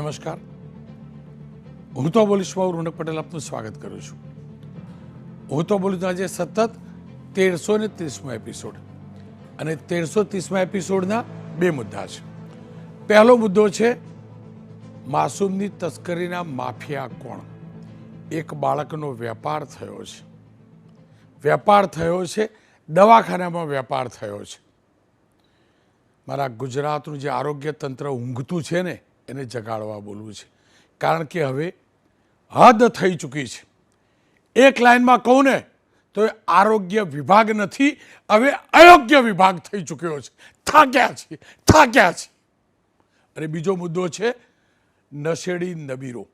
નમસ્કાર. હું તો બોલીશમાં રોનક પટેલ, આપનું સ્વાગત કરું છું. હું તો બોલું આજે સતત તેરસો ને ત્રીસમો એપિસોડ અને તેરસો ત્રીસમા એપિસોડના બે મુદ્દા છે. પહેલો મુદ્દો છે, માસૂમની તસ્કરીના માફિયા કોણ? એક બાળકનો વેપાર થયો છે. વેપાર થયો છે, દવાખાનામાં વેપાર થયો છે. મારા ગુજરાતનું જે આરોગ્ય તંત્ર ઊંઘતું છે ને એને જગાડવા બોલવું છે. કારણ કે હવે હદ થઈ ચૂકી છે. એક લાઈનમાં કહું ને, તો એ આરોગ્ય વિભાગ નથી, હવે અયોગ્ય વિભાગ થઈ ચૂક્યો છે. થાક્યા છે થાક્યા છે. અને બીજો મુદ્દો છે, નશેડી નબીરો.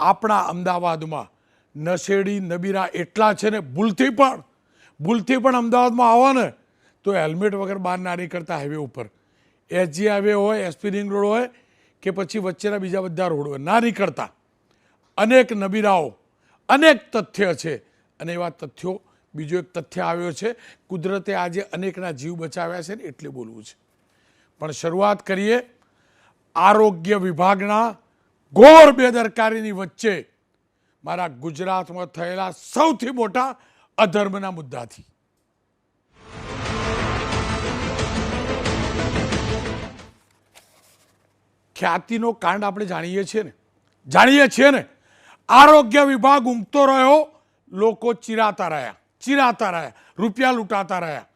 આપણા અમદાવાદમાં નશેડી નબીરા એટલા છે ને, ભૂલથી પણ ભૂલથી પણ અમદાવાદમાં આવો ને, તો હેલ્મેટ વગર બહાર ના નીકળતા હાઈવે ઉપર. એસજી હાઈવે હોય એસપી રિંગ રોડ હોય કે પછી વચ્ચેના બીજા બધા રોડ ના નીકળતા. અનેક નબીરાઓ, અનેક તથ્ય છે. અને એવા તથ્યો, બીજો એક તથ્ય આવ્યો છે, કુદરતે આજે અનેકના જીવ બચાવ્યા છે ને એટલે બોલવું છે. પણ શરૂઆત કરીએ આરોગ્ય વિભાગના ઘોર બેદરકારીની વચ્ચે. મારા ગુજરાતમાં થયેલા સૌથી મોટા અધર્મના મુદ્દાથી. ખ્યાતિનો કાંડ આપણે જાણીએ છીએ ને. જાણીએ છીએ ને. આરોગ્ય વિભાગ ઊંઘતો રહ્યો, લોકો ચિરાતા રહ્યા ચિરાતા રહ્યા, રૂપિયા લૂંટાતા રહ્યા.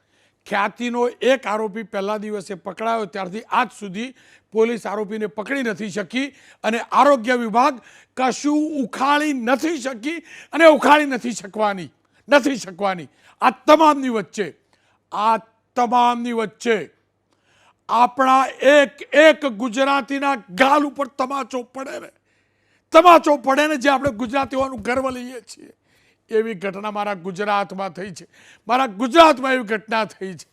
ખ્યાતિનો એક આરોપી પહેલા દિવસે પકડાયો, ત્યારથી આજ સુધી પોલીસ આરોપીને પકડી નથી શકી અને આરોગ્ય વિભાગ કશું ઉખાડી નથી શકી અને ઉખાડી નથી શકવાની નથી શકવાની. આ તમામની વચ્ચે, આ તમામની વચ્ચે આપણા એક એક ગુજરાતીના ગાલ ઉપર તમાચો પડે ને. તમાચો પડે ને જે આપણે ગુજરાતી હોવાનું ગર્વ લઈએ છીએ. એવી ઘટના મારા ગુજરાતમાં થઈ છે. મારા ગુજરાતમાં એવી ઘટના થઈ છે.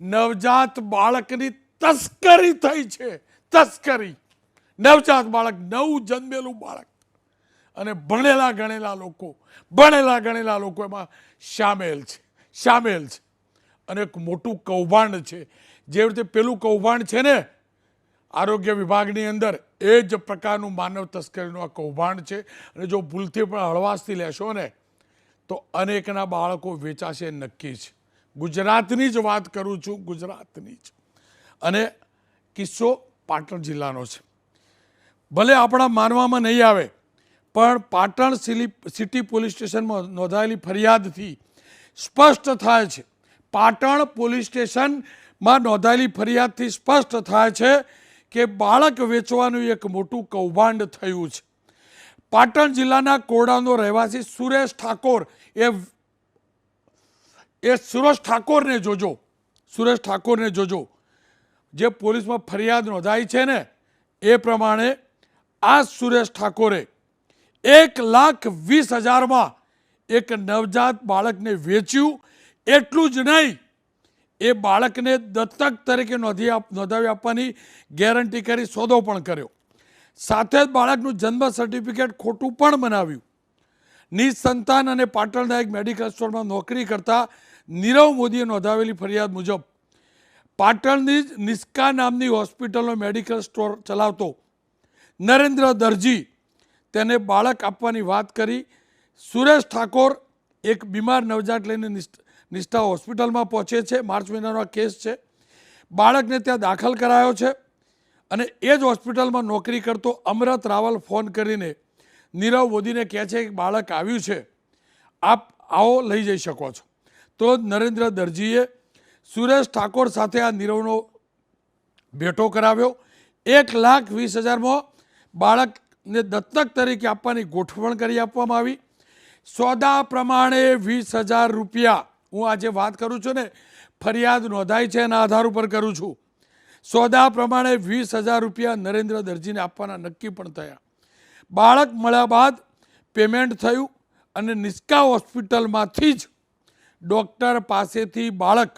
નવજાત બાળકની તસ્કરી થઈ છે. તસ્કરી. નવજાત બાળક, નવું જન્મેલું બાળક. અને ભણેલા ગણેલા લોકો, ભણેલા ગણેલા લોકો એમાં સામેલ છે. સામેલ છે. અને એક મોટું કૌભાંડ છે. જે રીતે પેલું કૌભાંડ છે ને, આરોગ્ય વિભાગની અંદર એ જ પ્રકારનું માનવ તસ્કરીનું આ કૌભાંડ છે. અને જો ભૂલથી પણ હળવાશથી લેશો ને, તો અનેકના બાળકો વેચાશે નક્કી જ. ગુજરાતની જ વાત કરું છું, ગુજરાતની જ. અને કિસ્સો પાટણ જિલ્લાનો છે. ભલે આપણા માનવામાં નહીં આવે, પણ પાટણ સિલી, સિટી પોલીસ સ્ટેશનમાં નોંધાયેલી ફરિયાદથી સ્પષ્ટ થાય છે. પાટણ પોલીસ સ્ટેશનમાં નોંધાયેલી ફરિયાદથી સ્પષ્ટ થાય છે કે બાળક વેચવાનું એક મોટું કૌભાંડ થયું છે. પાટણ જિલ્લાના કોરડાનો રહેવાસી સુરેશ ઠાકોર એ એ સુરેશ ઠાકોરને જોજો. સુરેશ ઠાકોરને જોજો. જે પોલીસમાં ફરિયાદ નોંધાઈ છે ને, એ પ્રમાણે આ સુરેશ ઠાકોરે એક લાખ વીસ હજારમાં એક નવજાત બાળકને વેચ્યું. એટલું જ નહીં એ બાળકને દત્તક તરીકે નોંધી નોંધાવી આપવાની ગેરંટી કરી, સોદો પણ કર્યો. સાથે જ બાળકનું જન્મ સર્ટિફિકેટ ખોટું પણ બનાવ્યું નિસંતાન અને પાટણના એક મેડિકલ સ્ટોરમાં નોકરી કરતા નીરવ મોદીએ નોંધાવેલી ફરિયાદ મુજબ પાટણની જ નિસ્કા નામની હોસ્પિટલનો મેડિકલ સ્ટોર ચલાવતો નરેન્દ્ર દરજી તેને બાળક આપવાની વાત કરી. સુરેશ ઠાકોર એક બીમાર નવજાત લઈને નિષ્ઠ- હોસ્પિટલમાં પહોંચે છે. માર્ચ મહિનાનો આ કેસ છે. બાળકને ત્યાં દાખલ કરાયો છે અને એ જ હોસ્પિટલમાં નોકરી કરતો અમરત રાવલ ફોન કરીને નીરવ મોદીને કહે છે કે બાળક આવ્યું છે. આપ આવો લઈ જઈ શકો છો. તો નરેન્દ્ર દરજીએ સુરેશ ઠાકોર સાથે આ નીરવનો ભેટો કરાવ્યો. એક લાખ વીસ હજારમાં બાળકને દત્તક તરીકે આપવાની ગોઠવણ કરી આપવામાં આવી. સોદા પ્રમાણે વીસ હજાર રૂપિયા હું આજે વાત કરું છું ને, ફરિયાદ નોંધાઈ છે એના આધાર ઉપર કરું છું. સોદા પ્રમાણે વીસ હજાર રૂપિયા નરેન્દ્ર દરજીને આપવાના નક્કી પણ થયા. બાળક મળ્યા બાદ પેમેન્ટ થયું અને નિષ્કા હોસ્પિટલમાંથી જ ડૉક્ટર પાસેથી બાળક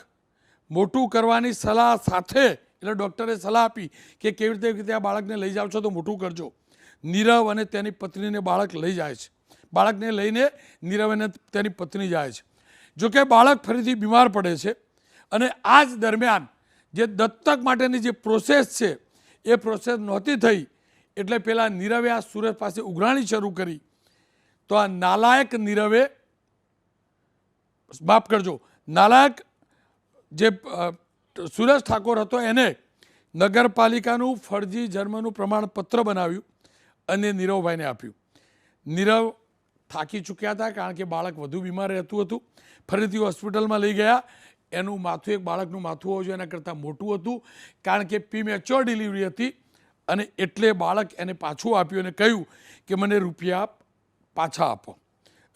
મોટું કરવાની સલાહ સાથે, એટલે ડૉક્ટરે સલાહ આપી કે કેવી રીતે રીતે આ બાળકને લઈ જાઓ છો તો મોટું કરજો. નીરવ અને તેની પત્નીને બાળક લઈ જાય છે. બાળકને લઈને નીરવ અને તેની પત્ની જાય છે. જોકે બાળક ફરીથી બીમાર પડે છે અને આ જ દરમિયાન જે દત્તક માટેની જે પ્રોસેસ છે, એ પ્રોસેસ નહોતી થઈ, એટલે પેલા નીરવે આ સુરત પાસે ઉઘરાણી શરૂ કરી. તો આ નાલાયક નીરવે, માફ કરજો, નાલાયક જે સુરજ ઠાકોર હતો એને નગરપાલિકાનું ફરજી જન્મનું પ્રમાણપત્ર બનાવ્યું અને નીરવભાઈને આપ્યું. નીરવ થાકી ચૂક્યા હતા કારણ કે બાળક વધુ બીમાર રહેતું હતું. ફરીથી હોસ્પિટલમાં લઈ ગયા. એનું માથું, એક બાળકનું માથું હોવું જોઈએ, એના કરતાં મોટું હતું. કારણ કે પી મેચ્યોર ડિલિવરી હતી અને એટલે બાળક એને પાછું આપ્યું અને કહ્યું કે મને રૂપિયા પાછા આપો.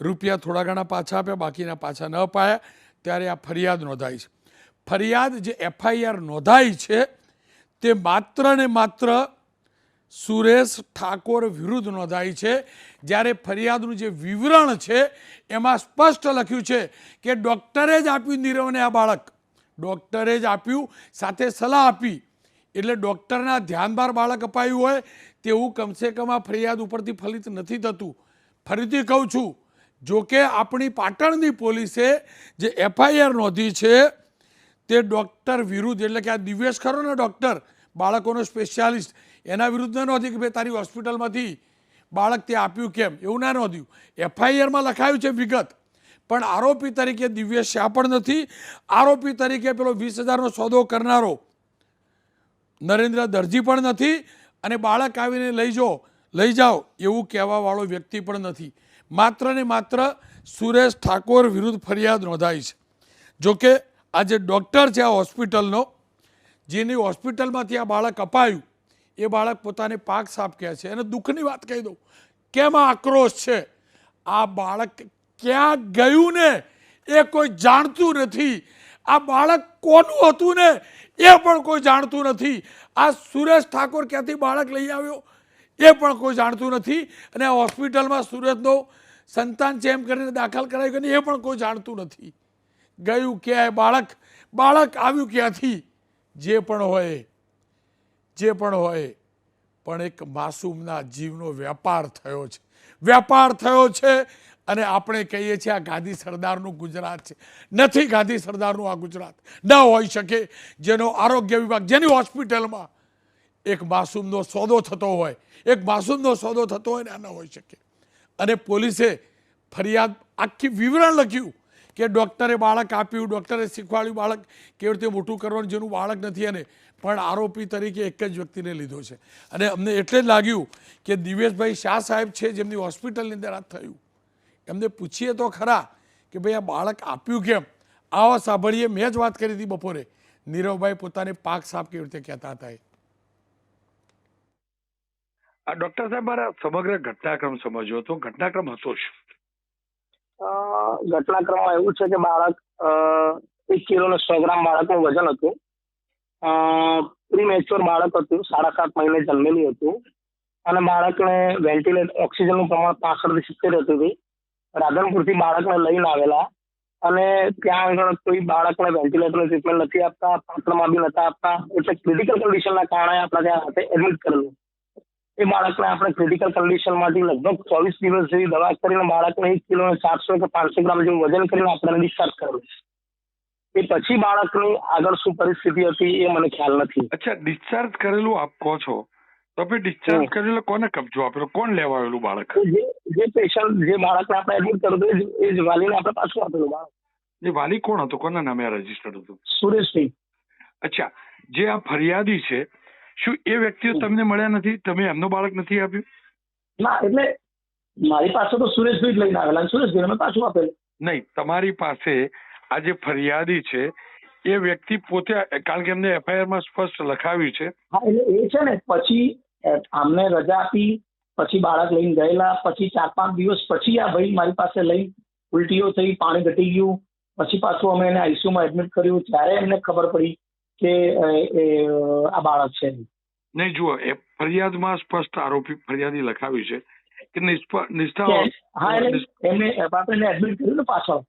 રૂપિયા થોડા ઘણા પાછા આપ્યા, બાકીના પાછા ન અપાયા. ત્યારે આ ફરિયાદ નોંધાઈ છે. ફરિયાદ જે એફઆઈઆર નોંધાઈ છે, તે માત્ર ને માત્ર સુરેશ ઠાકોર વિરુદ્ધ નોંધાઈ છે. જ્યારે ફરિયાદનું જે વિવરણ છે, એમાં સ્પષ્ટ લખ્યું છે કે ડૉક્ટરે જ આપ્યું નીરવને આ બાળક. ડૉક્ટરે જ આપ્યું, સાથે સલાહ આપી. એટલે ડૉક્ટરના ધ્યાન બહાર બાળક અપાયું હોય, તેવું કમસે કમ આ ફરિયાદ ઉપરથી ફલિત નથી થતું. ફરીથી કહું છું, જો કે આપણી પાટણની પોલીસે જે એફઆઈઆર નોંધી છે, તે ડૉક્ટર વિરુદ્ધ, એટલે કે આ દિવ્યેશ ખરો ને ડૉક્ટર, બાળકોનો સ્પેશિયાલિસ્ટ એના વિરુદ્ધ ન નોંધી કે ભાઈ તારી હોસ્પિટલમાંથી બાળક તે આપ્યું કેમ? એવું ના નોંધ્યું. એફઆઈઆરમાં લખાયું છે વિગત. પણ આરોપી તરીકે દિવ્ય શાહ પણ નથી. આરોપી તરીકે પેલો વીસ હજારનો સોદો કરનારો નરેન્દ્ર દરજી પણ નથી. અને બાળક આવીને લઈ જાઓ લઈ જાઓ એવું કહેવાવાળો વ્યક્તિ પણ નથી. માત્ર ને માત્ર સુરેશ ઠાકોર વિરુદ્ધ ફરિયાદ નોંધાઈ છે. જોકે આ જે ડૉક્ટર છે આ હોસ્પિટલનો, જેની હોસ્પિટલમાંથી આ બાળક અપાયું. એ બાળક પોતાને પાક સાફ કહે છે. અને દુઃખની વાત કહી દઉં. કેમ આક્રોશ છે? આ બાળક ક્યાં ગયું ને એ કોઈ જાણતું નથી. આ બાળક કોનું હતું ને એ પણ કોઈ જાણતું નથી. આ સુરેશ ઠાકોર ક્યાંથી બાળક લઈ આવ્યો? એ પણ કોઈ જાણતું નથી. અને હોસ્પિટલમાં સુરતનો સંતાન છે એમ કરીને દાખલ કરાયું કે એ પણ કોઈ જાણતું નથી. ગયું ક્યાંય બાળક? બાળક આવ્યું ક્યાંથી? જે પણ હોય. જે પણ હોય, પણ એક માસૂમના જીવનો વેપાર થયો છે. વેપાર થયો છે અને આપણે કહીએ છીએ આ ગાંધી સરદારનું ગુજરાત છે. નથી ગાંધી સરદારનું આ ગુજરાત. ન હોઈ શકે જેનો આરોગ્ય વિભાગ, જેની હોસ્પિટલમાં એક માસૂમનો સોદો થતો હોય, એક માસૂમનો સોદો થતો હોય ને આ ન હોઈ શકે. અને પોલીસે ફરિયાદ, આખી વિવરણ લખ્યું કે ડૉક્ટરે બાળક આપ્યું, ડૉક્ટરે શીખવાડ્યું બાળક કેવી રીતે મોટું કરવાનું જેનું બાળક નથી એને પણ આરોપી તરીકે એક જ વ્યક્તિને લીધો છે. અને અમને એટલે જ લાગ્યું કે દિવેશભાઈ શાહ સાહેબ છે જેમની હોસ્પિટલની અંદર આ થયું. એમને પૂછીએ તો ખરા કે ભાઈ આ બાળક આપ્યું કેમ? આવા સાંભળીએ મેં જ વાત કરી હતી બપોરે. નીરવભાઈ પોતાને પાક સાફ કેવી રીતે કહેતા હતા એ. આ ડોક્ટર સાહેબ મારા સમગ્ર ઘટનાક્રમ સમજ્યો હતો. ઘટનાક્રમ હતો શું અ, ઘટનાક્રમમાં એવું છે કે બાળક અ, એક કિલો ને સો ગ્રામ બાળકનું વજન હતું. પ્રીમેચ્યોર બાળક હતું, સાડા સાત મહિને જન્મેલી હતું. અને બાળકને વેન્ટિલેટર ઓક્સિજનનું પ્રમાણ પાસઠથી સિત્તેર હતું હતી. રાધનપુરથી બાળકને લઈને આવેલા. અને ત્યાં આગળ કોઈ બાળકને વેન્ટિલેટરની ટ્રીટમેન્ટ નથી આપતા, પાત્રમાં બી નતા આપતા. એટલે ક્રિટિકલ કન્ડિશનના કારણે આપણે ત્યાં હાથે એડમિટ કરેલું. એ બાળકને આપણે ક્રિટિકલ કન્ડિશનમાંથી લગભગ ચોવીસ દિવસ સુધી દવા કરીને બાળકને એક કિલો સાતસો કે પાંચસો ગ્રામ જેવું વજન કરીને આપણે ડિસ્ચાર્જ કરેલું. એ પછી બાળકની આગળ શું પરિસ્થિતિ હતી એ મને ખ્યાલ નથી. અચ્છા ડિસ્ચાર્જ કરેલું આપ કહો છો. તો પછી ડિસ્ચાર્જ કરેલો કોને કબજો આપેલો કોણ લેવાયેલું બાળક? જે પેશન્ટ જે બાળકને આપણે એડમિટ કર્યું એ જ- વાલીને આપણે પાછું આપેલું બાળક. એ વાલી કોણ હતો? કોના નામે આ રજીસ્ટર્ડ હતું? સુરેશસિંહ. અચ્છા જે આ ફરિયાદી છે શું એ વ્યક્તિઓ તમને મળ્યા નથી? તમે એમનો બાળક નથી આપ્યું? ના એટલે મારી પાસે તો સુરેશભાઈ જ લઈને આવેલા સુરેશભાઈ અમે પાછું આપેલું. નહીં તમારી પાસે આ જે ફરિયાદી છે એ વ્યક્તિ પોતે કારણ કે એમને એફઆઈઆરમાં સ્પષ્ટ લખાવ્યું છે. હા એટલે એ છે ને પછી આમને રજા આપી પછી બાળક લઈને ગયેલા પછી ચાર પાંચ દિવસ પછી આ ભાઈ મારી પાસે લઈ ઉલટીઓ થઈ પાણી ઘટી ગયું પછી પાછું અમે એને આઈસીયુમાં એડમિટ કર્યું ત્યારે એમને ખબર પડી કે એ આ બાળક છે. નહીં જુઓ એ ફરિયાદમાં સ્પષ્ટ આરોપી ફરિયાદી લખાવ્યું છે કે નિષ્ઠા હા એટલે એમને આપણે એડમિટ કર્યું ને પાછળ?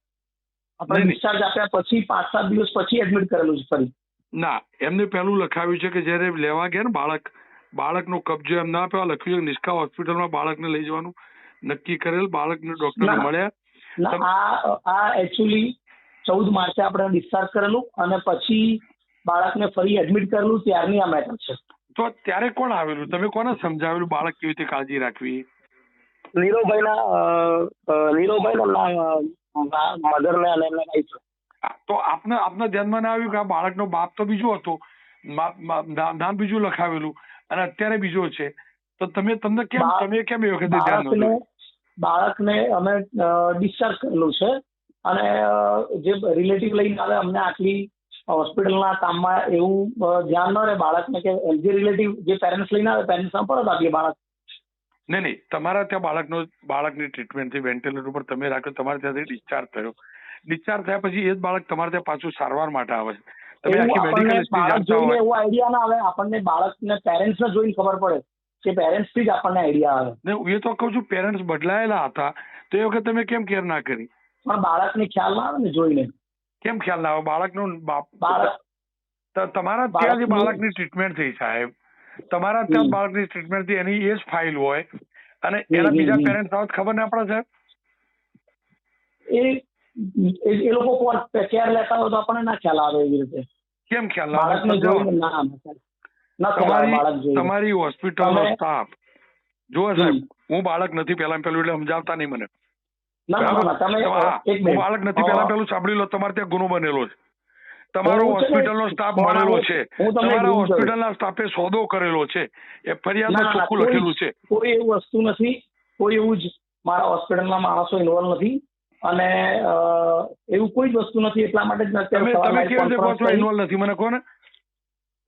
આપણે. ડિસ્ચાર્જ આપ્યા પછી પાંચ સાત દિવસ પછી એડમિટ કરેલું છે ફરી. ના એમને પહેલું લખાવ્યું છે કે જ્યારે લેવા ગયા ને બાળક બાળકનો કબજો એમ ના આપ્યો લખ્યું છે કે નિષ્કા હોસ્પિટલમાં બાળકને લઈ જવાનું નક્કી કરેલ બાળકને ડોક્ટર ના. મળ્યા. આ આ એકચ્યુઅલી ચૌદ માર્ચે આપણે ડિસ્ચાર્જ કરેલું અને પછી બાળકને ફરી એડમિટ કરેલું ત્યારની આ મેટર છે. તો ત્યારે કોણ આવેલું? તમે કોને સમજાવેલું બાળક કેવી રીતે કાળજી રાખવી? નીરવભાઈના નીરવભાઈના મધર ને અને એમના વાઈફ તો આપને આપના ધ્યાનમાં ના આવ્યું કે આ બાળકનો બાપ તો બીજો હતો. નામ બીજું લખાવેલું. અને અત્યારે બીજો છે. તો તમે તમને કેમ તમે કેમ એ વખતે ધ્યાન બાળકને અમે ડિસ્ચાર્જ કરેલું છે. અને જે રિલેટિવ લઈને આવે અમને આટલી હોસ્પિટલના કામમાં એવું ધ્યાન ન રહે બાળકને કે જે રિલેટિવ જે પેરેન્ટ્સ લઈને આવે પેરેન્ટ્સના પરત આપીએ બાળક નહીં નહીં તમારા ત્યાં બાળકનો બાળકની ટ્રીટમેન્ટથી વેન્ટિલેટર ઉપર તમે રાખ્યો તમારે ત્યાંથી ડિસ્ચાર્જ થયો. ડિસ્ચાર્જ થયા પછી એ જ બાળક તમારે ત્યાં પાછું સારવાર માટે આવે છે. તમે આખી મેડિકલ જોઈને એવો આઈડિયા ના આવે આપણને બાળકને પેરેન્ટ્સને જોઈને ખબર પડે કે પેરેન્ટ્સથી જ આપણને આઈડિયા આવે. ને એ તો કહું છું પેરેન્ટ્સ બદલાયેલા હતા તો એ વખત તમે કેમ કેર ના કરી? પણ બાળકને ખ્યાલ ના આવે ને જોઈને. કેમ ખ્યાલ ના આવે? બાળકનું બાપ બાળક તમારા ત્યાં જે બાળકની ટ્રીટમેન્ટ થઈ સાહેબ તમારા ત્યાં બાળકની ટ્રીટમેન્ટથી એની એ જ ફાઇલ હોય અને એના બીજા. પેરેન્ટ્સ આવત ખબર ના પડે છે એ એ લોકો કોણ? કેર લેતા હોય તો આપણને ના ખ્યાલ આવે એવી રીતે. કેમ ખ્યાલ આવે. ના ના તમારી તમારી હોસ્પિટલનો સ્ટાફ જુઓ સાહેબ હું બાળક નથી પહેલા પેલું એટલે સમજાવતા નહીં મને. તમે બાળક નથી પહેલા પેલું સાંભળી લો તમારે ત્યાં ગુનો બનેલો છે. તમારો હોસ્પિટલનો સ્ટાફ મળેલો છે. તમારા હોસ્પિટલના સ્ટાફે સોદો કરેલો છે. એ ફરિયાદમાં ચોખ્ખું લખેલું છે. કોઈ એવું વસ્તુ નથી. કોઈ એવું જ મારા હોસ્પિટલમાં માણસો ઇન્વોલ્વ નથી. અને એવું કોઈ જ વસ્તુ નથી. એટલા માટે જ તમે તમે કેવી રીતે કહો છો ઇન્વોલ્વ નથી? મને કહો ને.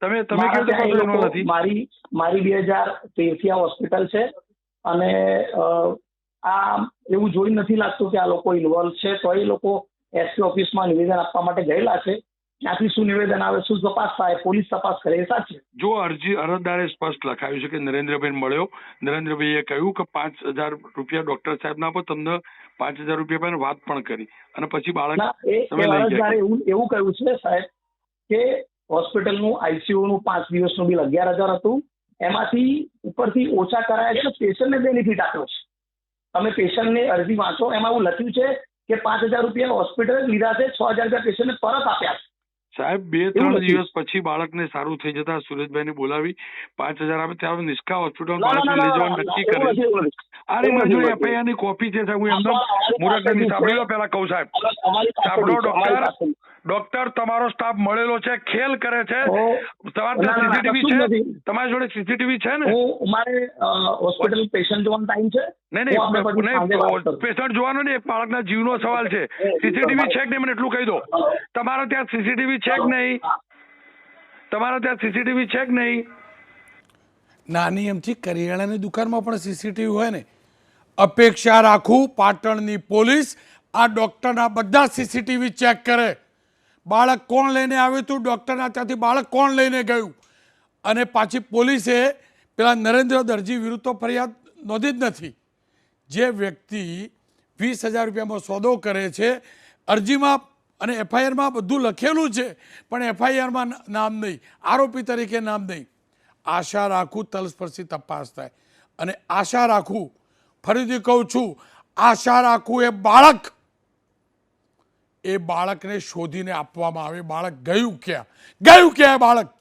તમે તમે કેવી રીતે કહો છો ઇન્વોલ્વ નથી? મારી મારી બે હજાર તેરથી આ હોસ્પિટલ છે. અને આ એવું જોઈ નથી લાગતું કે આ લોકો ઇન્વોલ્વ છે. તો એ લોકો એસપી ઓફિસમાં નિવેદન આપવા માટે ગયેલા છે. ત્યાંથી શું નિવેદન આવે શું તપાસ થાય પોલીસ તપાસ કરે એ સાચી જો અરજી અરજદારે સ્પષ્ટ લખાયું છે કે નરેન્દ્રભાઈ મળ્યો. નરેન્દ્રભાઈએ કહ્યું કે પાંચ હજાર રૂપિયા ડોક્ટર સાહેબ ના આપો તમને પાંચ હજાર રૂપિયા પણ વાત પણ કરી. અને પછી બાળક ના. અરજદારે એવું એવું કહ્યું છે સાહેબ કે હોસ્પિટલનું આઈસીયુ નું પાંચ દિવસનું બિલ અગિયાર હજાર હતું. એમાંથી ઉપરથી ઓછા કરાયા છે પેશન્ટને બેનિફિટ આપ્યો છે. તમે પેશન્ટની અરજી વાંચો એમાં એવું લખ્યું છે કે પાંચ હજાર રૂપિયા હોસ્પિટલે લીધા છે છ હજાર રૂપિયા પેશન્ટને પરત આપ્યા છે. સાહેબ બે ત્રણ દિવસ પછી બાળકને સારું થઈ જતા સુરેશભાઈને બોલાવી પાંચ હજાર આપે ત્યારે નિષ્કા હોસ્પિટલ ના, ના, બાળકને લઈ ના, જવાનું નક્કી કરે નથી, અરે નથી, નથી. FIR ની કોપી છે સાહેબ હું એમને અમારી મુરતની સાંભળી લો પેલા કહું સાહેબ સાંભળો ડોક્ટર. ડોક્ટર તમારો સ્ટાફ મળેલો છે ખેલ કરે છે તમારે સીસીટીવી છે તમારી જોડે સીસીટીવી છે ને મારે હોસ્પિટલ પેશન્ટ જોવાનો ટાઈમ છે નહીં નહીં. પેશન્ટ જોવાનો ને બાળકના જીવનો સવાલ છે સીસીટીવી છે કે નહીં મને એટલું કહી દો તમારા ત્યાં સીસીટીવી છે કે નહીં તમારા ત્યાં સીસીટીવી છે કે નહીં નાની એમથી કરિયાણાની દુકાનમાં પણ સીસીટીવી હોય ને અપેક્ષા રાખું પાટણની પોલીસ આ ડોક્ટરના બધા સીસીટીવી ચેક કરે બાળક કોણ લઈને આવ્યું હતું? ડૉક્ટરના ત્યાંથી બાળક કોણ લઈને ગયું? અને પાછી પોલીસે પેલા નરેન્દ્ર દરજી વિરુદ્ધ તો ફરિયાદ નોંધી જ નથી. જે વ્યક્તિ વીસ હજાર રૂપિયામાં સોદો કરે છે, અરજીમાં અને એફઆઈઆરમાં બધું લખેલું છે, પણ એફઆઈઆરમાં નામ નહીં. આરોપી તરીકે નામ નહીં. આશા રાખું તલસ્પર્શી તપાસ થાય. અને આશા રાખું, ફરીથી કહું છું, આશા રાખું એ બાળક એ બાળકને શોધીને આપવામાં આવે. બાળક ગયું ક્યાં? ગયું ક્યાં બાળક?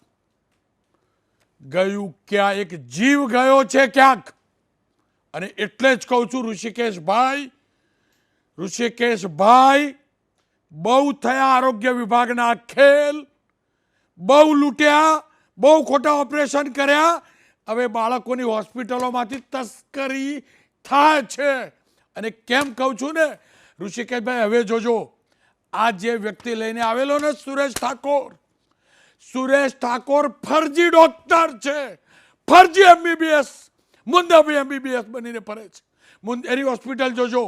ગયું ક્યાં? એક જીવ ગયો છે ક્યાંક? અને એટલે જ કહું છું, ઋષિકેશભાઈ ઋષિકેશભાઈ, બહુ થયા આરોગ્ય વિભાગના ખેલ, બહુ લૂંટ્યા, બહુ ખોટા ઓપરેશન કર્યા. હવે બાળકોની હોસ્પિટલોમાંથી તસ્કરી થાય છે. અને કેમ કહું છું ને, ઋષિકેશભાઈ, હવે જોજો આ જે વ્યક્તિ લઈને આવેલો ને સુરેશ ઠાકોર સુરેશ ઠાકોર ફરજી ડોક્ટર છે. ફરજી એમબીબીએસ મુંદાભાઈ એમબીબીએસ બનીને ફરે છે. એની હોસ્પિટલ જોજો.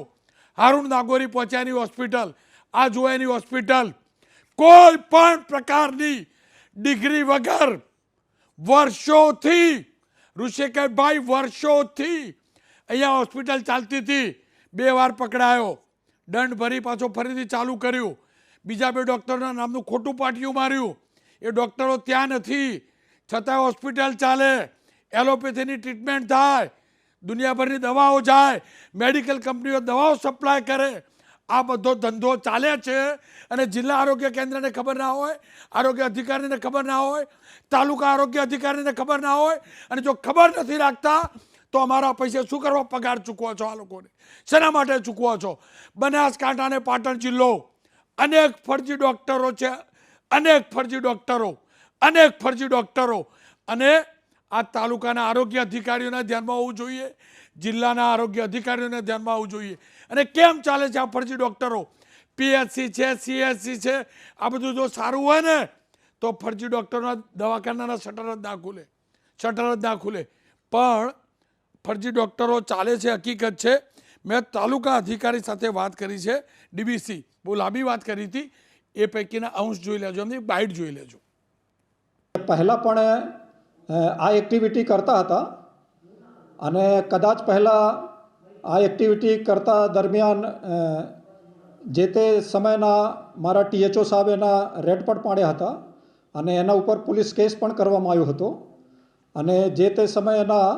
હારૂણ નાગોરી પહોંચ્યાની હોસ્પિટલ આ જુઓ એની હોસ્પિટલ કોઈ પણ પ્રકારની ડિગ્રી વગર વર્ષોથી, ઋષિકેશભાઈ વર્ષોથી અહીંયા હોસ્પિટલ ચાલતી હતી. બે વાર પકડાયો. દંડ ભરી પાછો ફરીથી ચાલુ કર્યું. બીજા બે ડૉક્ટરના નામનું ખોટું પાટિયું માર્યું. એ ડૉક્ટરો ત્યાં નથી. છતાં હોસ્પિટલ ચાલે. એલોપેથીની ટ્રીટમેન્ટ થાય. દુનિયાભરની દવાઓ જાય. મેડિકલ કંપનીઓ દવાઓ સપ્લાય કરે. આ બધો ધંધો ચાલે છે અને જિલ્લા આરોગ્ય કેન્દ્રને ખબર ના હોય, આરોગ્ય અધિકારીને ખબર ના હોય, તાલુકા આરોગ્ય અધિકારીને ખબર ના હોય અને જો ખબર નથી રાખતા તો અમારા પૈસે શું કરવા પગાર ચૂકવો છો આ લોકોને? શેના માટે ચૂકવો છો? બનાસકાંઠા અને પાટણ જિલ્લો, અનેક ફરજી ડૉક્ટરો છે, અનેક ફરજી ડૉક્ટરો, અનેક ફરજી ડૉક્ટરો. અને આ તાલુકાના આરોગ્ય અધિકારીઓને ધ્યાનમાં હોવું જોઈએ, જિલ્લાના આરોગ્ય અધિકારીઓને ધ્યાનમાં આવવું જોઈએ. અને કેમ ચાલે છે આ ફરજી ડૉક્ટરો? પીએચસી છે, સીએચસી છે, આ બધું જો સારું હોય ને, તો ફરજી ડૉક્ટરોના દવાખાનાના શટર જ ના ખુલે. શટર જ ના ખુલે. પણ ફરજી ડોક્ટરો ચાલે છે, હકીકત છે. મેં તાલુકા અધિકારી સાથે વાત કરી છે, ડીબીસી. બહુ લાંબી વાત કરી હતી. એ પૈકીના અંશ જોઈ લેજો, એમની બાઇટ જોઈ લેજો. પહેલાં પણ આ એક્ટિવિટી કરતા હતા અને કદાચ પહેલાં આ એક્ટિવિટી કરતા દરમિયાન જે તે સમયના મારા ટીએચઓ સાહેબ એના રેડ પણ પાડ્યા હતા અને એના ઉપર પોલીસ કેસ પણ કરવામાં આવ્યો હતો. અને જે તે સમયના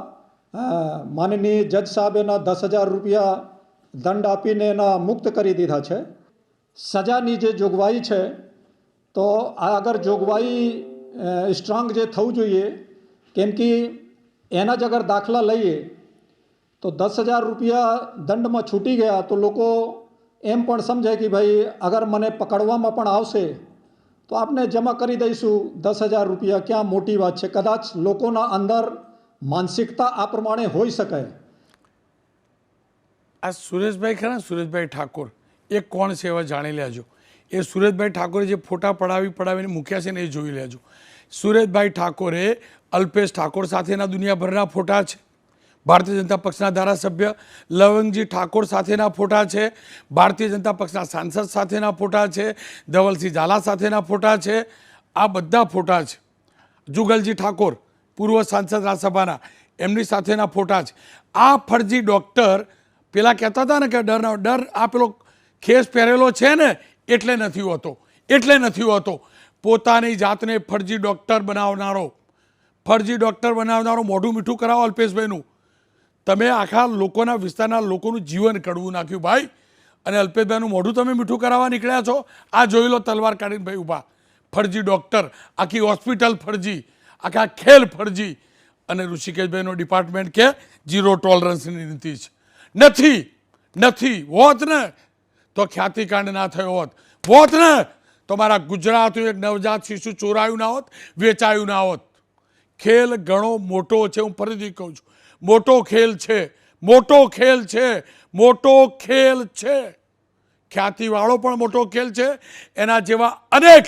માનનીય જજ સાહેબે એના દસ હજાર રૂપિયા દંડ આપીને એના મુક્ત કરી દીધા છે. સજાની જે જોગવાઈ છે, તો આ અગર જોગવાઈ સ્ટ્રોંગ જે થવું જોઈએ, કેમ કે એના જ અગર દાખલા લઈએ, તો દસ હજાર રૂપિયા દંડમાં છૂટી ગયા તો લોકો એમ પણ સમજે કે ભાઈ, અગર મને પકડવામાં પણ આવશે, તો આપણે જમા કરી દઈશું દસ હજાર રૂપિયા. ક્યાં મોટી વાત છે. કદાચ લોકોના અંદર માનસિકતા આ પ્રમાણે હોઈ શકે આ સુરેશભાઈ ખરા સુરેશભાઈ ઠાકોર. એ કોણ છે એવા જાણી લેજો. એ સુરેશભાઈ ઠાકોરે જે ફોટા પડાવી પડાવીને મૂક્યા છે ને એ જોઈ લેજો. સુરેશભાઈ ઠાકોરે અલ્પેશ ઠાકોર સાથેના દુનિયાભરના ફોટા છે. ભારતીય જનતા પક્ષના ધારાસભ્ય લવંગજી ઠાકોર સાથેના ફોટા છે. ભારતીય જનતા પક્ષના સાંસદ સાથેના ફોટા છે. ધવલસિંહ ઝાલા સાથેના ફોટા છે. આ બધા ફોટા છે. જુગલજી ઠાકોર પૂર્વ સાંસદ રાજ્યસભાના, એમની સાથેના ફોટા છે આ ફરજી ડૉક્ટર પેલા કહેતા હતા ને કે ડરના ડર આ પેલો ખેસ પહેરેલો છે ને, એટલે નથી હોતો, એટલે નથી હોતો. પોતાની જાતને ફરજી ડૉક્ટર બનાવનારો, ફરજી ડૉક્ટર બનાવનારો મોઢું મીઠું કરાવો અલ્પેશભાઈનું. તમે આખા લોકોના વિસ્તારના લોકોનું જીવન કડવું નાખ્યું ભાઈ. અને અલ્પેશભાઈનું મોઢું તમે મીઠું કરાવવા નીકળ્યા છો. આ જોઈ લો તલવાર કાઢીને ભાઈ ઊભા. ફરજી ડૉક્ટર, આખી હોસ્પિટલ ફરજી. આખા ખેલ ફરજી. અને ઋષિકેશભાઈનો ડિપાર્ટમેન્ટ કે ઝીરો ટોલરન્સની નીતિ છે. નથી નથી, હોત ને, તો ખ્યાતિકાંડ ના થયો હોત. હોત ને, તો મારા ગુજરાતનું એક નવજાત શિશુ ચોરાયું ના હોત, વેચાયું ના હોત. ખેલ ઘણો મોટો છે, હું ફરીથી કહું છું. મોટો ખેલ છે, મોટો ખેલ છે, મોટો ખેલ છે. ખ્યાતિવાળો પણ મોટો ખેલ છે, એના જેવા અનેક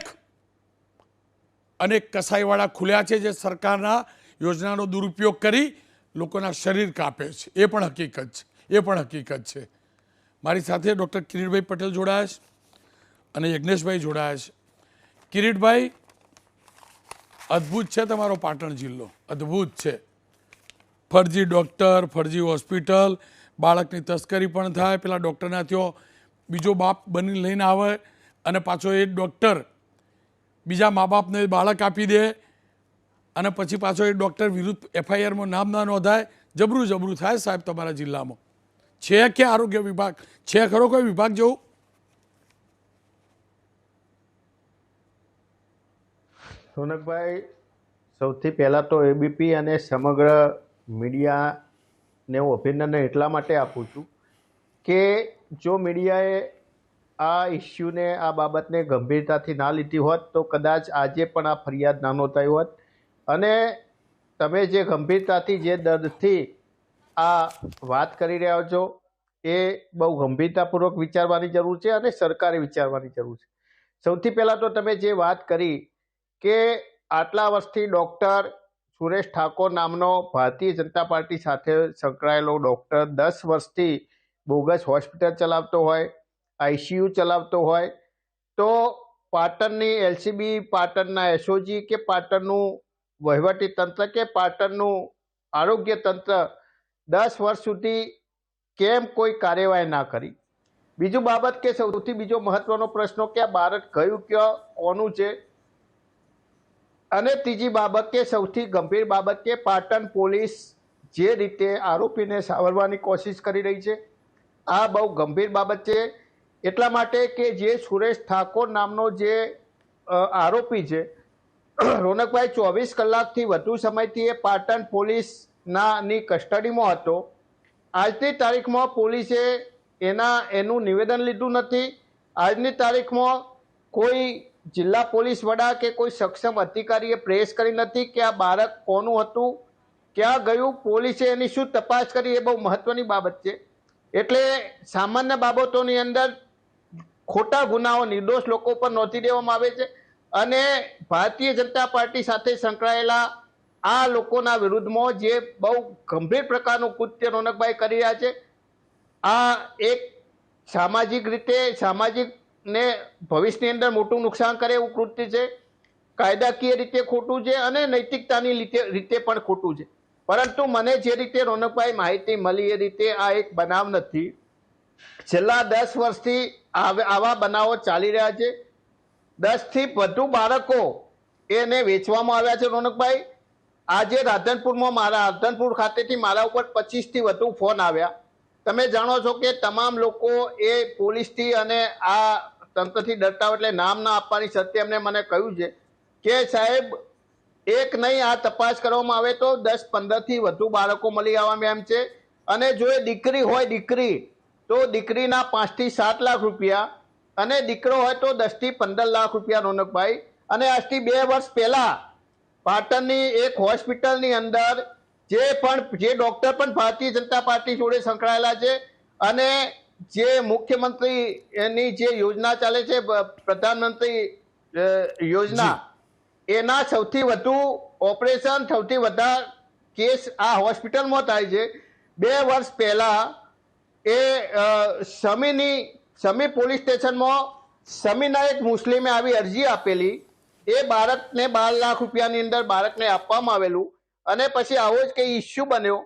અનેક કસાઈવાળા ખુલ્યા છે જે સરકારના યોજનાનો દુરુપયોગ કરી લોકોના શરીર કાપે છે. એ પણ હકીકત છે. એ પણ હકીકત છે. મારી સાથે ડૉક્ટર કિરીટભાઈ પટેલ જોડાયા છે અને યજ્ઞેશભાઈ જોડાયા છે. કિરીટભાઈ, અદ્ભુત છે તમારો પાટણ જિલ્લો. અદ્ભુત છે. ફરજી ડૉક્ટર, ફરજી હોસ્પિટલ, બાળકની તસ્કરી પણ થાય. પેલા ડૉક્ટરના થયો બીજો બાપ બની લઈને આવે અને પાછો એ ડૉક્ટર બીજા મા બાપને બાળક આપી દે અને પછી પાછો એ ડૉક્ટર વિરુદ્ધ એફઆઈઆરમાં નામ ના નોંધાય, જબરું જબરું થાય સાહેબ તમારા જિલ્લામાં. છે કે આરોગ્ય વિભાગ? છે ખરો કોઈ વિભાગ જેવું? સોનકભાઈ, સૌથી પહેલાં તો એબીપી અને સમગ્ર મીડિયાને હું અભિનંદન એટલા માટે આપું છું કે જો મીડિયાએ આ ઇસ્યુને આ બાબતને ગંભીરતાથી ના લીધી હોત તો કદાચ આજે પણ આ ફરિયાદ ના નોંધાઈ હોત. અને તમે જે ગંભીરતાથી, જે દર્દથી આ વાત કરી રહ્યા છો, એ બહુ ગંભીરતાપૂર્વક વિચારવાની જરૂર છે અને સરકારે વિચારવાની જરૂર છે. સૌથી પહેલાં તો તમે જે વાત કરી કે આટલા વર્ષથી ડૉક્ટર સુરેશ ઠાકોર નામનો ભારતીય જનતા પાર્ટી સાથે સંકળાયેલો ડૉક્ટર દસ વર્ષથી બોગસ હોસ્પિટલ ચલાવતો હોય આઈસીયુ ચલાવતો હોય, તો પાટણની એલસીબી પાટણના એસઓજી કે પાટણનું વહીવટી તંત્ર કે પાટણનું આરોગ્ય તંત્ર, દસ વર્ષ સુધી કેમ કોઈ કાર્યવાહી ના કરી? બીજું બાબત કે સૌથી બીજો મહત્વનો પ્રશ્ન કે આ બાળક કયું ક્યાં? કોનું છે? અને ત્રીજી બાબત કે સૌથી ગંભીર બાબત કે પાટણ પોલીસ જે રીતે આરોપીને સાવરવાની કોશિશ કરી રહી છે, આ બહુ ગંભીર બાબત છે. એટલા માટે કે જે સુરેશ ઠાકોર નામનો જે આરોપી છે, રોનકભાઈ ચોવીસ કલાકથી વધુ સમયથી એ પાટણ પોલીસના ની કસ્ટડીમાં હતો. આજની તારીખમાં પોલીસે એના, એનું નિવેદન લીધું નથી. આજની તારીખમાં કોઈ જિલ્લા પોલીસ વડા કે કોઈ સક્ષમ અધિકારીએ પ્રેસ કરી નથી કે આ બાળક કોનું હતું, ક્યાં ગયું, પોલીસે એની શું તપાસ કરી એ બહુ મહત્વની બાબત છે. એટલે સામાન્ય બાબતોની અંદર ખોટા ગુનાઓ નિર્દોષ લોકો પર નોંધી દેવામાં આવે છે અને ભારતીય જનતા પાર્ટી સાથે સંકળાયેલા આ લોકોના વિરુદ્ધમાં જે બહુ ગંભીર પ્રકારનું કૃત્ય રોનકભાઈ કરી રહ્યા છે, આ એક સામાજિક રીતે સામાજિક ને ભવિષ્યની અંદર મોટું નુકસાન કરે એવું કૃત્ય છે, કાયદાકીય રીતે ખોટું છે અને નૈતિકતાની રીતે પણ ખોટું છે. પરંતુ મને જે રીતે રોનકભાઈ માહિતી મળી એ રીતે આ એક બનાવ નથી. છેલ્લા દસ વર્ષથી આવ- બનાવો ચાલી રહ્યા છે. દસથી વધુ બાળકો એને વેચવામાં આવ્યા છે, રોનકભાઈ. આજે રાધનપુરમાં મારા, રાધનપુર ખાતેથી મારા ઉપર પચીસથી વધુ ફોન આવ્યા. તમે જાણો છો કે તમામ લોકો એ પોલીસથી અને આ તંત્રથી ડરતા એટલે નામ ના આપવાની સત્ય એમને મને કહ્યું છે કે સાહેબ, એક નહીં, આ તપાસ કરવામાં આવે તો દસ પંદરથી વધુ બાળકો મળી આવવામાં એમ છે. અને જો એ દીકરી હોય, દીકરી તો દીકરીના પાંચથી સાત લાખ રૂપિયા અને દીકરો હોય તો દસથી પંદર લાખ રૂપિયા રોનકભાઈ. અને આજથી બે વર્ષ પહેલાં પાટણની એક હોસ્પિટલની અંદર જે પણ જે ડોક્ટર પણ ભારતીય જનતા પાર્ટી જોડે સંકળાયેલા છે અને જે મુખ્યમંત્રી એની જે યોજના ચાલે છે પ્રધાનમંત્રી યોજના એના સૌથી વધુ ઓપરેશન સૌથી વધારે કેસ આ હોસ્પિટલમાં થાય છે. બે વર્ષ પહેલા એ સમીની, સમી પોલીસ સ્ટેશનમાં સમીના એક મુસ્લિમે આવી અરજી આપેલી. એ બાળકને બાર લાખ રૂપિયાની અંદર બાળકને આપવામાં આવેલું અને પછી આવો જ કંઈ ઇસ્યુ બન્યો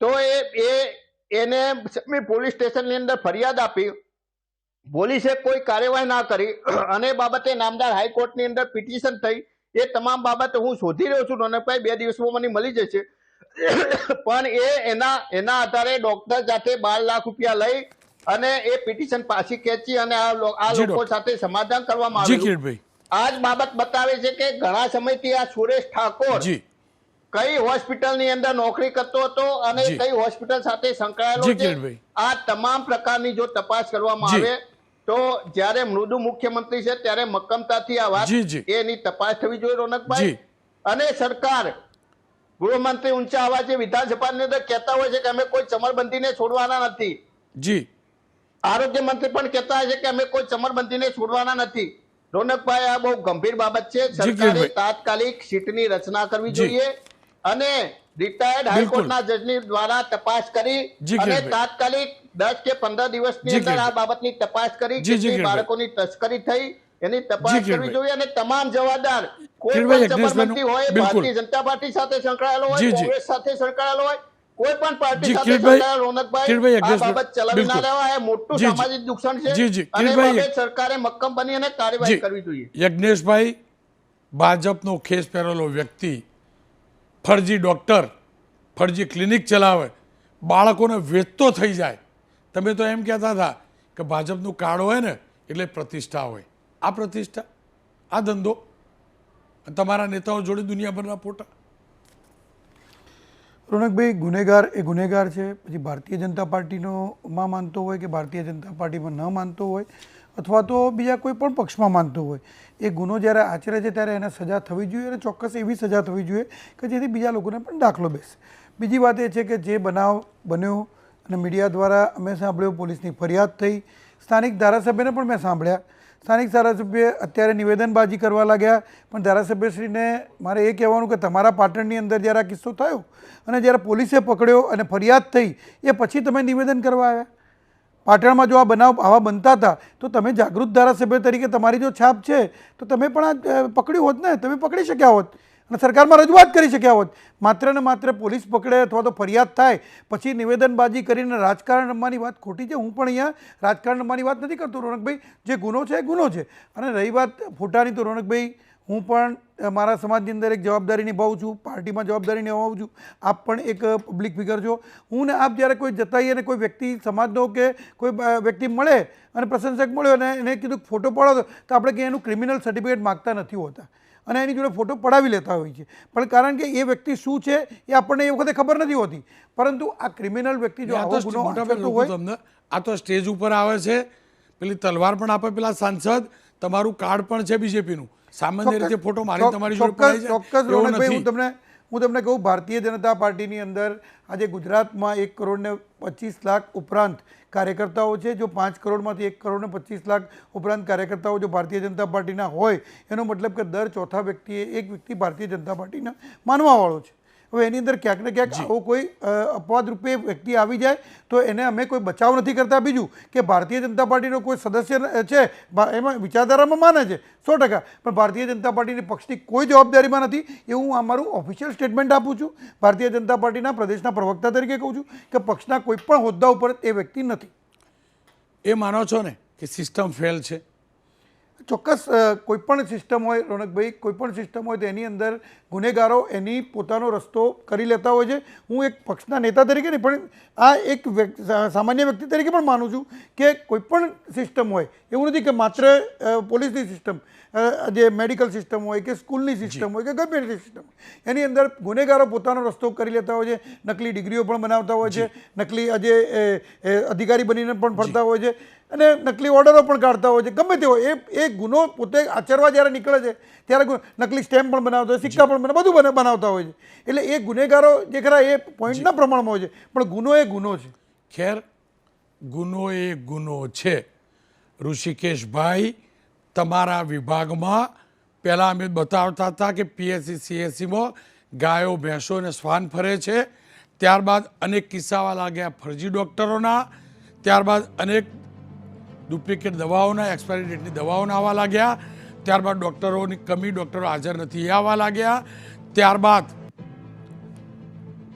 તો એ એ, એને સમી પોલીસ સ્ટેશનની અંદર ફરિયાદ આપી. પોલીસે કોઈ કાર્યવાહી ના કરી અને બાબતે નામદાર હાઈકોર્ટની અંદર પિટિશન થઈ. એ તમામ બાબતે હું શોધી રહ્યો છું રોનકભાઈ બે દિવસમાં મને મળી જશે. પણ એ એના એના આધારે ડોક્ટર સાથે બાર લાખ રૂપિયા લઈ અને એ પિટિશન પાછી ખેંચી અને આ લોકો સાથે સમાધાન કરવામાં આવ્યું કિરીટભાઈ. આ જ બાબત બતાવે છે કે ઘણા સમયથી આ સુરેશ ઠાકોર કઈ હોસ્પિટલની અંદર નોકરી કરતો હતો અને કઈ હોસ્પિટલ સાથે સંકળાયેલો છે? આ તમામ પ્રકારની જો તપાસ કરવામાં આવે તો જ્યારે મૃદુ મુખ્યમંત્રી છે ત્યારે મક્કમતાથી આ વાત. એની તપાસ થવી જોઈએ રોનકભાઈ. અને સરકાર ગૃહમંત્રી ઊંચા અવાજે વિધાનસભાની અંદર કહેતા હોય છે કે અમે કોઈ ચમરબંધીને છોડવાના નથી. જી. આરોગ્ય મંત્રી પણ કહેતા છે કે અમે કોઈ ચમરબંધીને છોડવાના નથી. રોનકભાઈ આ બહુ ગંભીર બાબત છે. સરકારે તાત્કાલિક સીટની રચના કરવી જોઈએ અને રિટાયર્ડ હાઈકોર્ટના જજની દ્વારા તપાસ કરી અને તાત્કાલિક દસ કે પંદર દિવસની અંદર આ. બાબતની તપાસ કરી બાળકોની તસ્કરી થઈ એની તપાસ કરવી જોઈએ અને તમામ જવાબદાર કોઈ પણ જબરમંતી હોય ભારતીય જનતા પાર્ટી સાથે સંકળાયેલો હોય કોંગ્રેસ સાથે સંકળાયેલો હોય કોઈ પણ પાર્ટી સાથે રોનકભાઈ આ બાબત ચલાવી ના લેવા એ મોટું. સામાજિક નુકસાન છે. અને બાબત સરકારે મક્કમ બની અને કાર્યવાહી કરવી જોઈએ. યજ્ઞેશભાઈ ભાજપનો ખેસ પહેરેલો વ્યક્તિ ફરજી ડૉક્ટર ફરજી ક્લિનિક ચલાવે બાળકોને વેચતો થઈ જાય. તમે તો એમ કહેતા હતા કે ભાજપનું કાર્ડ હોય ને એટલે પ્રતિષ્ઠા હોય. આ પ્રતિષ્ઠા, આ ધંધો, તમારા નેતાઓ જોડે દુનિયાભરના ફોટા. રોનકભાઈ, ગુનેગાર એ ગુનેગાર છે. પછી ભારતીય જનતા પાર્ટીનો માં માનતો હોય કે ભારતીય જનતા પાર્ટીમાં ન માનતો હોય, અથવા તો બીજા કોઈ પણ પક્ષમાં માનતો હોય, એ ગુનો જ્યારે આચરે છે ત્યારે એને સજા થવી જોઈએ અને ચોક્કસ એવી સજા થવી જોઈએ કે જેથી બીજા લોકોને પણ દાખલો બેસે. બીજી વાત એ છે કે જે બનાવ બન્યો અને મીડિયા દ્વારા અમે સાંભળ્યો, પોલીસની ફરિયાદ થઈ. સ્થાનિક ધારાસભ્યને પણ મેં સાંભળ્યા. સ્થાનિક ધારાસભ્ય અત્યારે નિવેદનબાજી કરવા લાગ્યા, પણ ધારાસભ્યશ્રીને મારે એ કહેવાનું કે તમારા પાટણની અંદર જ્યારે આ કિસ્સો થયો અને જ્યારે પોલીસે પકડ્યો અને ફરિયાદ થઈ, એ પછી તમે નિવેદન કરવા આવ્યા? પાટણમાં જો આ બનાવ આવા બનતા હતા, તો તમે જાગૃત ધારાસભ્ય તરીકે તમારી જો છાપ છે, તો તમે પણ આ પકડ્યું હોત ને? તમે પકડી શક્યા હોત? અને સરકારમાં રજૂઆત કરી શક્યા હોત. માત્ર ને માત્ર પોલીસ પકડે અથવા તો ફરિયાદ થાય, પછી નિવેદનબાજી કરીને રાજકારણ રમવાની વાત ખોટી છે. હું પણ અહીંયા રાજકારણ રમવાની વાત નથી કરતો. રોનકભાઈ, જે ગુનો છે એ ગુનો છે. અને રહી વાત ફોટાની તો રોનકભાઈ, હું પણ મારા સમાજની અંદર એક જવાબદારી નિભાવું છું. પાર્ટીમાં જવાબદારી નિભાવું છું. આપ પણ એક પબ્લિક ફિગર છો. હું ને આપ જ્યારે કોઈ જતાઈએ અને કોઈ વ્યક્તિ સમાજનો કે કોઈ વ્યક્તિ મળે અને પ્રશંસક મળ્યો અને એને કીધું ફોટો પડાવો તો આપણે કંઈ એનું ક્રિમિનલ સર્ટિફિકેટ માગતા નથી હોતા. અને એની જોડે ફોટો પડાવી લેતા હોય છે. પણ કારણ કે એ વ્યક્તિ શું છે એ આપણને એ વખતે ખબર નથી હોતી. પરંતુ આ ક્રિમિનલ વ્યક્તિ જો આ આવો ગુનો આચરતો હોય તમને આ તો સ્ટેજ ઉપર આવે છે. પેલી તલવાર પણ આપે પેલા સાંસદ તમારું કાર્ડ પણ છે બીજેપીનું. સામાન્ય રીતે ફોટો મારી તમારી જોડે ચોક્કસ હું તમને હું તમને કહું, ભારતીય જનતા પાર્ટીની અંદર આજે ગુજરાતમાં એક કરોડને પચીસ લાખ ઉપરાંત કાર્યકર્તાઓ છે, જો પાંચ કરોડમાંથી એક કરોડને પચીસ લાખ ઉપરાંત કાર્યકર્તાઓ જો ભારતીય જનતા પાર્ટીના હોય, એનો મતલબ કે દર ચોથા વ્યક્તિએ એક વ્યક્તિ ભારતીય જનતા પાર્ટીના માનવાવાળો છે. હવે એની અંદર ક્યાંક ને ક્યાંક આવો કોઈ અપવાદ રૂપે વ્યક્તિ આવી જાય તો એને અમે કોઈ બચાવ નથી કરતા. બીજું કે ભારતીય જનતા પાર્ટીનો કોઈ સદસ્ય છે એમાં વિચારધારામાં માને છે સો ટકા. પણ ભારતીય જનતા પાર્ટીની પક્ષની કોઈ જવાબદારીમાં નથી. એવું હું અમારું ઓફિશિયલ સ્ટેટમેન્ટ આપું છું. ભારતીય જનતા પાર્ટીના પ્રદેશના પ્રવક્તા તરીકે કહું છું કે પક્ષના કોઈ પણ હોદ્દા ઉપર એ વ્યક્તિ નથી. એ માનો છો ને કે સિસ્ટમ ફેલ છે? ચોક્કસ કોઈપણ સિસ્ટમ હોય, રોનકભાઈ, કોઈપણ સિસ્ટમ હોય તો એની અંદર ગુનેગારો એની પોતાનો રસ્તો કરી લેતા હોય છે. હું એક પક્ષના નેતા તરીકે નહીં, પણ આ એક સામાન્ય વ્યક્તિ તરીકે પણ માનું છું કે કોઈપણ સિસ્ટમ હોય, એવું નથી કે માત્ર પોલીસની સિસ્ટમ જે મેડિકલ સિસ્ટમ હોય કે સ્કૂલની સિસ્ટમ હોય કે ગમે તે સિસ્ટમ એની અંદર ગુનેગારો પોતાનો રસ્તો કરી લેતા હોય છે નકલી ડિગ્રીઓ પણ બનાવતા હોય છે નકલી એ, અધિકારી બનીને પણ ફરતા હોય છે અને નકલી ઓર્ડરો પણ કાઢતા હોય છે. ગમે તે હોય એ એ ગુનો પોતે આચરવા જ્યારે નીકળે છે ત્યારે નકલી સ્ટેમ્પ પણ બનાવતા હોય સિક્કા પણ બનાવ બધું બને- બનાવતા હોય છે. એટલે એ ગુનેગારો જે ખરા એ પોઈન્ટના પ્રમાણમાં હોય છે પણ ગુનો એ ગુનો છે. ખેર ગુનો એ ગુનો છે. ઋષિકેશભાઈ તમારા વિભાગમાં પહેલાં અમે બતાવતા હતા કે પીએસસી, સીએસસીમાં ગાયો, ભેંસો અને શ્વાન ફરે છે. ત્યારબાદ અનેક કિસ્સાવા લાગ્યા ફરજી ડૉક્ટરોના. ત્યારબાદ અનેક ડુપ્લિકેટ દવાઓના, એક્સપાયરી ડેટની દવાઓના આવવા લાગ્યા. ત્યારબાદ ડૉક્ટરોની કમી, ડૉક્ટરો હાજર નથી એ આવવા લાગ્યા. ત્યારબાદ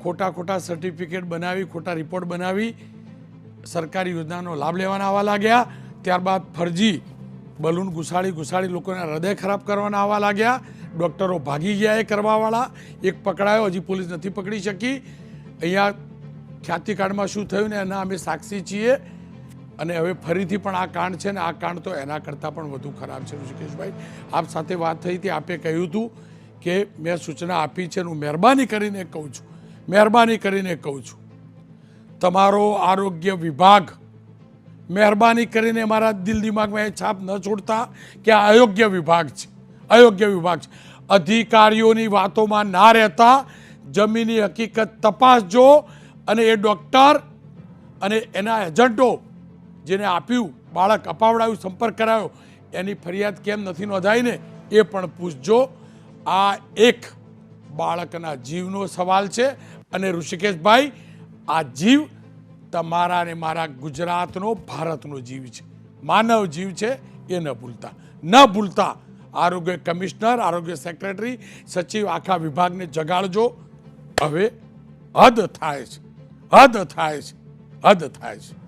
ખોટા ખોટા સર્ટિફિકેટ બનાવી, ખોટા રિપોર્ટ બનાવી સરકારી યોજનાનો લાભ લેવાના આવવા લાગ્યા. ત્યારબાદ ફરજી બલૂન ઘુસાડી ઘુસાડી લોકોના હૃદય ખરાબ કરવાના આવવા લાગ્યા. ડૉક્ટરો ભાગી ગયા એ કરવાવાળા. એક પકડાયો, હજી પોલીસ નથી પકડી શકી. અહીંયા ખ્યાતિકાંડમાં શું થયું ને એના અમે સાક્ષી છીએ. અને હવે ફરીથી પણ આ કાંડ છે ને, આ કાંડ તો એના કરતાં પણ વધુ ખરાબ છે ઋષિકેશભાઈ. આપ સાથે વાત થઈ હતી, આપે કહ્યું હતું કે મેં સૂચના આપી છે હું મહેરબાની કરીને કહું છું. મહેરબાની કરીને કહું છું. તમારો આરોગ્ય વિભાગ મહેરબાની કરીને મારા દિલ દિમાગમાં એ છાપ ન છોડતા કે આ અયોગ્ય વિભાગ છે. અયોગ્ય વિભાગ છે. અધિકારીઓની વાતોમાં ના રહેતા, જમીની હકીકત તપાસજો અને એ ડૉક્ટર અને એના એજન્ટો જેને આપ્યું, બાળક અપાવડાવ્યું, સંપર્ક કરાયો, એની ફરિયાદ કેમ નથી નોંધાઈને એ પણ પૂછજો. આ એક બાળકના જીવનો સવાલ છે અને ઋષિકેશભાઈ, આ જીવ તમારા ને મારા ગુજરાતનો, ભારતનો જીવ છે. માનવ જીવ છે, એ ન ભૂલતા. ન ભૂલતા. આરોગ્ય કમિશનર, આરોગ્ય સેક્રેટરી, સચિવ આખા વિભાગને જગાડજો. હવે હદ થાય છે. હદ થાય છે. હદ થાય છે.